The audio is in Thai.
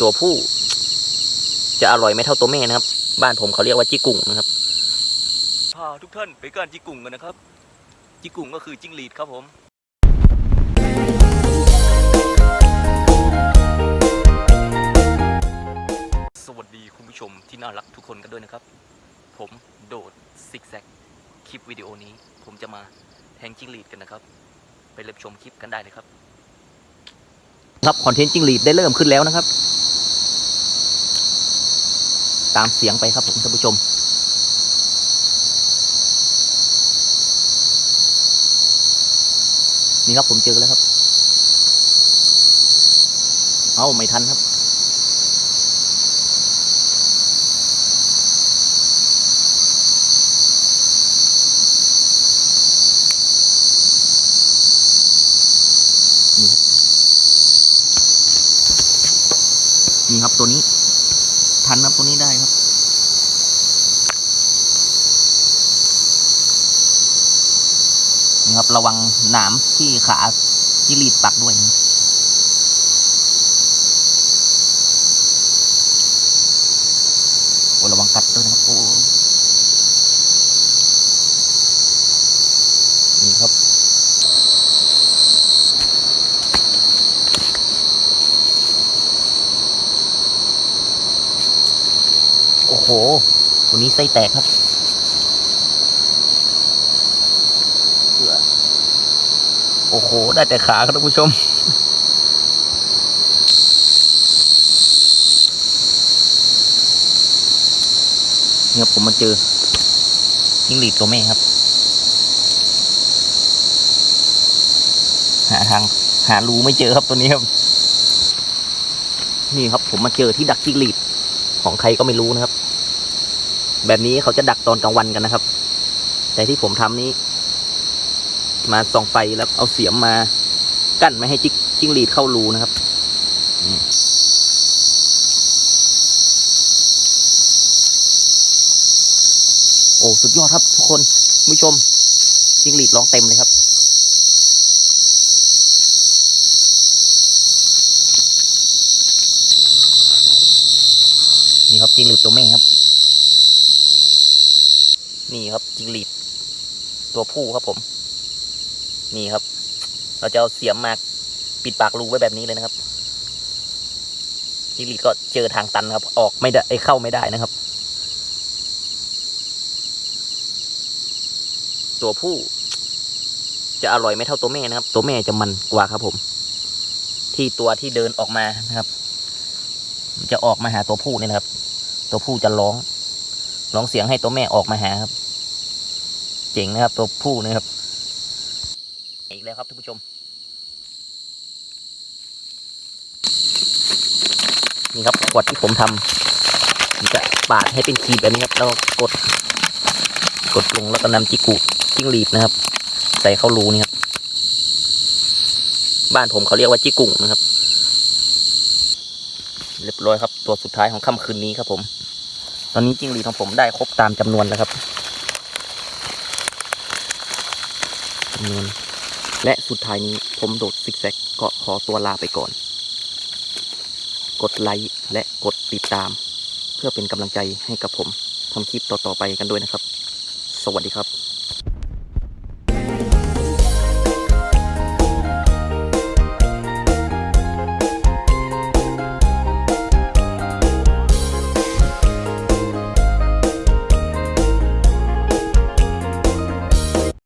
ตัวผู้ จะอร่อยไม่เท่าตัวแม่นะครับ บ้านผมเขาเรียกว่าจิกุ่งนะครับพาทุกท่านไปการจิกุ่งกันนะครับ จิกุ่งก็คือจิ้งหรีดครับผมสวัสดีคุณผู้ชมที่น่ารักทุกคนกันด้วยนะครับ ผมโดดซิกแซกคลิปวิดีโอนี้ ผมจะมาแทงจิ้งหรีดกันนะครับ ไปรับชมคลิปกันได้เลยครับ ครับคอนเทนต์จิ้งหรีดได้เริ่มขึ้นแล้วนะครับ ตามเสียงไปครับผมท่านผู้ชม นี่ครับผมเจอแล้วครับ เอาไม่ทันครับ นี่ครับตัวนี้ ทันครับตัวนี้ได้ครับ นี่ครับระวังหนามที่ขาจิรีดปักด้วยนะครับโอ้ระวังกัดด้วยนะครับโอ้ โอ้โหตัวนี้ไส้แตกครับเอื้อโอ้โห ได้แต่ขาครับท่านผู้ชม เนี่ยผมมาเจอจิ้งหรีดตัวแม่ครับ หาทางหารูไม่เจอครับตัวนี้ครับ นี่ครับผมมาเจอที่ดักจิ้งหรีด ของใครก็ไม่รู้นะครับ แบบนี้เขาจะดักตอนกลางวันกันนะครับ แต่ที่ผมทำนี้ มาส่องไฟแล้วเอาเสียมมากั้นไม่ให้จิกจิ้งหรีดเข้ารูนะครับโอ้สุดยอดครับทุกคนผู้ชมจิ้งหรีดร้องเต็มเลยครับ นี่ครับจิ้งหรีดตัวแม่ครับ นี่ครับจิ้งหรีดตัวผู้ครับผม นี่ครับ เราจะเอาเสียมมาปิดปากรูไว้แบบนี้เลยนะครับจิ้งหรีดก็เจอทางตันครับ ออกไม่ได้ไอ้เข้าไม่ได้นะครับ ตัวผู้ จะอร่อยไม่เท่าตัวแม่นะครับ ตัวแม่จะมันกว่าครับผม ที่ตัวที่เดินออกมานะครับ จะออกมาหาตัวผู้นี่นะครับ ตัวผู้จะร้อง ร้องเสียงให้ตัวแม่ออกมาหาครับ เจ๋งนะครับ ตัวผู้นะครับ อีกแล้วครับท่านผู้ชม นี่ครับขวดที่ผมทำผมจะปาดให้เป็นขีดแบบนี้ครับ แล้วกด กดลงแล้วก็นำจิกุจิ้งหรีดนะครับ ใส่เข้ารูนี่ครับ บ้านผมเขาเรียกว่าจิกุ่งนะครับ เรียบร้อยครับ ตัวสุดท้ายของค่ำคืนนี้ครับผม ตอนนี้จิ้งหรีดของผมได้ครบตามจำนวนแล้วครับจำนวน และสุดท้ายนี้ผมโดดซิกแซกก็ขอตัวลาไปก่อน กดไลค์และกดติดตาม เพื่อเป็นกำลังใจให้กับผมทำคลิปต่อๆไปกันด้วยนะครับ สวัสดีครับ